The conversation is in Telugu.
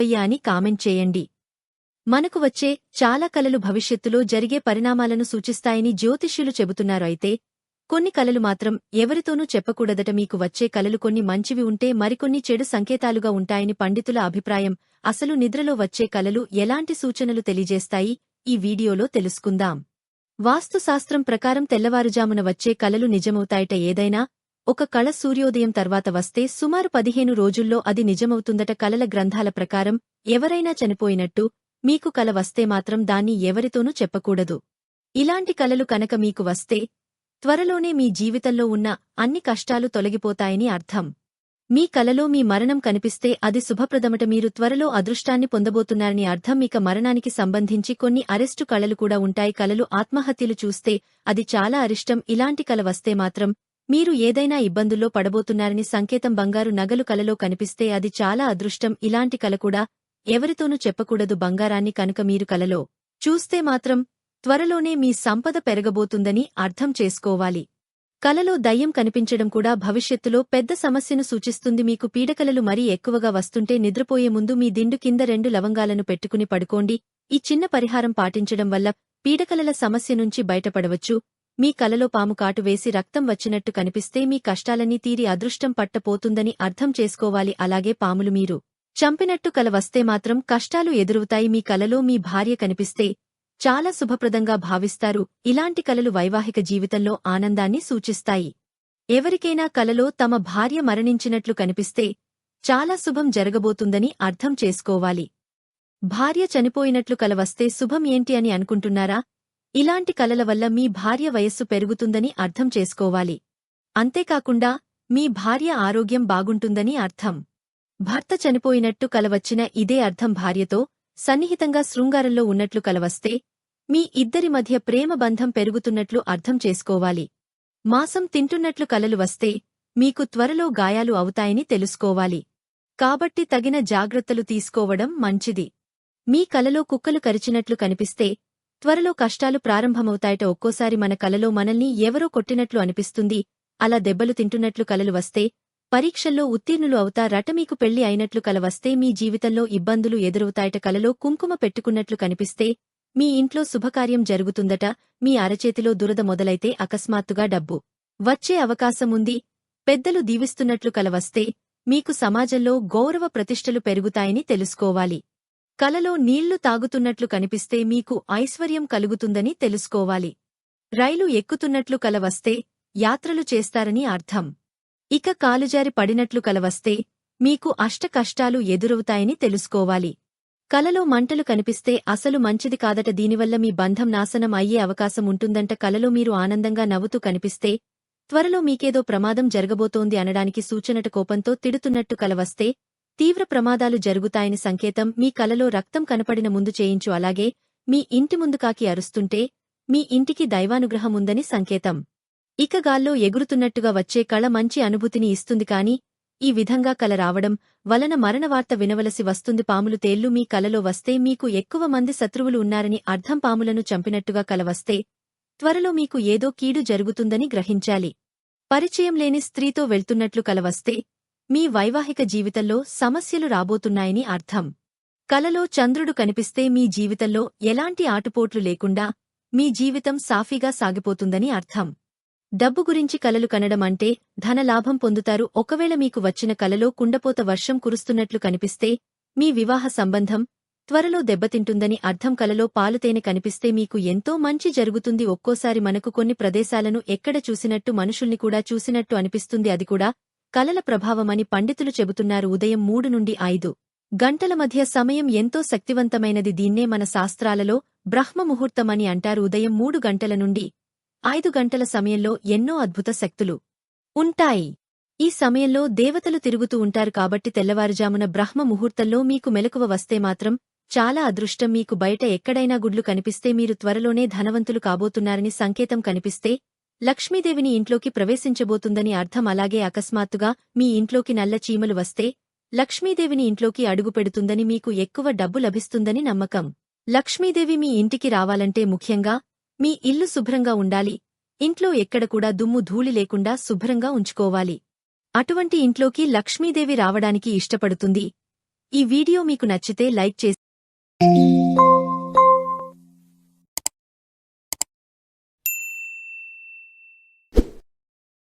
అయ్యా అని కామెంట్ చేయండి. మనకు వచ్చే చాలా కలలు భవిష్యత్తులో జరిగే పరిణామాలను సూచిస్తాయని జ్యోతిష్యులు చెబుతున్నారు. అయితే కొన్ని కలలు మాత్రం ఎవరితోనూ చెప్పకూడదట. మీకు వచ్చే కలలు కొన్ని మంచివి ఉంటే మరికొన్ని చెడు సంకేతాలుగా ఉంటాయని పండితుల అభిప్రాయం. అసలు నిద్రలో వచ్చే కలలు ఎలాంటి సూచనలు తెలియజేస్తాయి? ఈ వీడియోలో తెలుసుకుందాం. వాస్తుశాస్త్రం ప్రకారం తెల్లవారుజామున వచ్చే కలలు నిజమవుతాయట. ఏదైనా ఒక కళ సూర్యోదయం తర్వాత వస్తే సుమారు పదిహేను రోజుల్లో అది నిజమవుతుందట కలల గ్రంథాల ప్రకారం ఎవరైనా చనిపోయినట్టు మీకు కల వస్తే మాత్రం దాన్ని ఎవరితోనూ చెప్పకూడదు. ఇలాంటి కలలు కనుక మీకు వస్తే త్వరలోనే మీ జీవితంలో ఉన్న అన్ని కష్టాలు తొలగిపోతాయని అర్థం. మీ కలలో మీ మరణం కనిపిస్తే అది శుభప్రదమట మీరు త్వరలో అదృష్టాన్ని పొందబోతున్నారని అర్థం. ఇక మరణానికి సంబంధించి కొన్ని అరెస్టు కళలు కూడా ఉంటాయి. కలలు ఆత్మహత్యలు చూస్తే అది చాలా అరిష్టం. ఇలాంటి కల వస్తే మాత్రం మీరు ఏదైనా ఇబ్బందుల్లో పడబోతున్నారని సంకేతం బంగారు నగలు కలలో కనిపిస్తే అది చాలా అదృష్టం. ఇలాంటి కల కూడా ఎవరితోనూ చెప్పకూడదు బంగారాన్ని కనుక మీరు కలలో చూస్తే మాత్రం త్వరలోనే మీ సంపద పెరగబోతుందని అర్థం చేసుకోవాలి. కలలో దయ్యం కనిపించడం కూడా భవిష్యత్తులో పెద్ద సమస్యను సూచిస్తుంది. మీకు పీడకలలు మరీ ఎక్కువగా వస్తుంటే నిద్రపోయే ముందు మీ దిండు కింద రెండు లవంగాలను పెట్టుకుని పడుకోండి. ఈ చిన్న పరిహారం పాటించడం వల్ల పీడకలల సమస్య నుంచి బయటపడవచ్చు. మీ కలలో పాము కాటు వేసి రక్తం వచ్చినట్టు కనిపిస్తే మీ కష్టాలన్నీ తీరి అదృష్టం పట్టపోతుందని అర్థం చేసుకోవాలి. అలాగే పాములు మీరు చంపినట్టు కల వస్తే మాత్రం కష్టాలు ఎదురవుతాయి. మీ కలలో మీ భార్య కనిపిస్తే చాలా శుభప్రదంగా భావిస్తారు. ఇలాంటి కలలు వైవాహిక జీవితంలో ఆనందాన్ని సూచిస్తాయి. ఎవరికైనా కలలో తమ భార్య మరణించినట్లు కనిపిస్తే చాలా శుభం జరగబోతుందని అర్థం చేసుకోవాలి. భార్య చనిపోయినట్లు కల వస్తే శుభం ఏంటి అని అనుకుంటున్నారా? ఇలాంటి కలల వల్ల మీ భార్య వయస్సు పెరుగుతుందని అర్థం చేసుకోవాలి. అంతేకాకుండా మీ భార్య ఆరోగ్యం బాగుంటుందని అర్థం. భర్త చనిపోయినట్టు కలవచ్చిన ఇదే అర్థం భార్యతో సన్నిహితంగా శృంగారంలో ఉన్నట్లు కలవస్తే మీ ఇద్దరి మధ్య ప్రేమ బంధం పెరుగుతున్నట్లు అర్థం చేసుకోవాలి. మాసం తింటున్నట్లు కలలు వస్తే మీకు త్వరలో గాయాలు అవుతాయని తెలుసుకోవాలి. కాబట్టి తగిన జాగ్రత్తలు తీసుకోవడం మంచిది. మీ కలలో కుక్కలు కరిచినట్లు కనిపిస్తే త్వరలో కష్టాలు ప్రారంభమవుతాయట ఒక్కోసారి మన కలలో మనల్ని ఎవరో కొట్టినట్లు అనిపిస్తుంది. అలా దెబ్బలు తింటున్నట్లు కలలు వస్తే పరీక్షల్లో ఉత్తీర్ణులు అవుతారట మీకు పెళ్ళి అయినట్లు కల వస్తే మీ జీవితంలో ఇబ్బందులు ఎదురవుతాయట కలలో కుంకుమ పెట్టుకున్నట్లు కనిపిస్తే మీ ఇంట్లో శుభకార్యం జరుగుతుందట మీ అరచేతిలో దురద మొదలైతే అకస్మాత్తుగా డబ్బు వచ్చే అవకాశముంది పెద్దలు దీవిస్తున్నట్లు కలవస్తే మీకు సమాజంలో గౌరవ ప్రతిష్టలు పెరుగుతాయని తెలుసుకోవాలి. కలలో నీళ్ళు తాగుతున్నట్లు కనిపిస్తే మీకు ఐశ్వర్యం కలుగుతుందని తెలుసుకోవాలి. రైలు ఎక్కుతున్నట్లు కలవస్తే యాత్రలు చేస్తారని అర్థం. ఇక కాలుజారి పడినట్లు కలవస్తే మీకు అష్ట కష్టాలు ఎదురవుతాయని తెలుసుకోవాలి. కలలో మంటలు కనిపిస్తే అసలు మంచిది కాదట దీనివల్ల మీ బంధం నాశనం అయ్యే అవకాశం ఉంటుందంట. కలలో మీరు ఆనందంగా నవ్వుతూ కనిపిస్తే త్వరలో మీకేదో ప్రమాదం జరగబోతోంది అనడానికి సూచనట కోపంతో తిడుతున్నట్టు కలవస్తే తీవ్ర ప్రమాదాలు జరుగుతాయని సంకేతం మీ కలలో రక్తం కనపడిన ముందు చేయించు అలాగే మీ ఇంటి ముందు కాకి అరుస్తుంటే మీ ఇంటికి దైవానుగ్రహం ఉందని సంకేతం. ఇక గాల్లో ఎగురుతున్నట్టుగా వచ్చే కళ మంచి అనుభూతిని ఇస్తుంది కాని ఈ విధంగా కల రావడం వలన మరణవార్త వినవలసి వస్తుంది. పాములు తేళ్ళు మీ కలలో వస్తే మీకు ఎక్కువ మంది శత్రువులు ఉన్నారని అర్థం. పాములను చంపినట్టుగా కల వస్తే త్వరలో మీకు ఏదో కీడు జరుగుతుందని గ్రహించాలి. పరిచయం లేని స్త్రీతో వెళ్తున్నట్లు కలవస్తే మీ వైవాహిక జీవితంలో సమస్యలు రాబోతున్నాయని అర్థం. కలలో చంద్రుడు కనిపిస్తే మీ జీవితంలో ఎలాంటి ఆటుపోట్లు లేకుండా మీ జీవితం సాఫీగా సాగిపోతుందని అర్థం. డబ్బు గురించి కలలు కనడం అంటే ధనలాభం పొందుతారు. ఒకవేళ మీకు వచ్చిన కలలో కుండపోత వర్షం కురుస్తున్నట్లు కనిపిస్తే మీ వివాహ సంబంధం త్వరలో దెబ్బతింటుందని అర్థం. కలలో పాలుతేనె కనిపిస్తే మీకు ఎంతో మంచి జరుగుతుంది. ఒక్కోసారి మనకు కొన్ని ప్రదేశాలను ఎక్కడ చూసినట్టు మనుషుల్ని కూడా చూసినట్టు అనిపిస్తుంది. అది కూడా కలల ప్రభావమని పండితులు చెబుతున్నారు ఉదయం మూడు నుండి ఐదు. గంటల మధ్య సమయం ఎంతో శక్తివంతమైనది దీన్నే మన శాస్త్రాలలో బ్రహ్మముహూర్తమని అంటారు ఉదయం మూడు గంటల నుండి ఐదు గంటల సమయంలో ఎన్నో అద్భుత శక్తులు ఉంటాయి. ఈ సమయంలో దేవతలు తిరుగుతూ ఉంటారు కాబట్టి తెల్లవారుజామున బ్రహ్మ ముహూర్తంలో మీకు మెలకువ వస్తే మాత్రం చాలా అదృష్టం మీకు బయట ఎక్కడైనా గుడ్లు కనిపిస్తే మీరు త్వరలోనే ధనవంతులు కాబోతున్నారని సంకేతం కనిపిస్తే లక్ష్మీదేవిని ఇంట్లోకి ప్రవేశించబోతుందని అర్థం అలాగే అకస్మాత్తుగా మీ ఇంట్లోకి నల్ల చీమలు వస్తే లక్ష్మీదేవిని ఇంట్లోకి అడుగుపెడుతుందని మీకు ఎక్కువ డబ్బు లభిస్తుందని నమ్మకం. లక్ష్మీదేవి మీ ఇంటికి రావాలంటే ముఖ్యంగా మీ ఇల్లు శుభ్రంగా ఉండాలి. ఇంట్లో ఎక్కడ కూడా దుమ్ము ధూళి లేకుండా శుభ్రంగా ఉంచుకోవాలి. అటువంటి ఇంట్లోకి లక్ష్మీదేవి రావడానికి ఇష్టపడుతుంది. ఈ వీడియో మీకు నచ్చితే లైక్ చేసి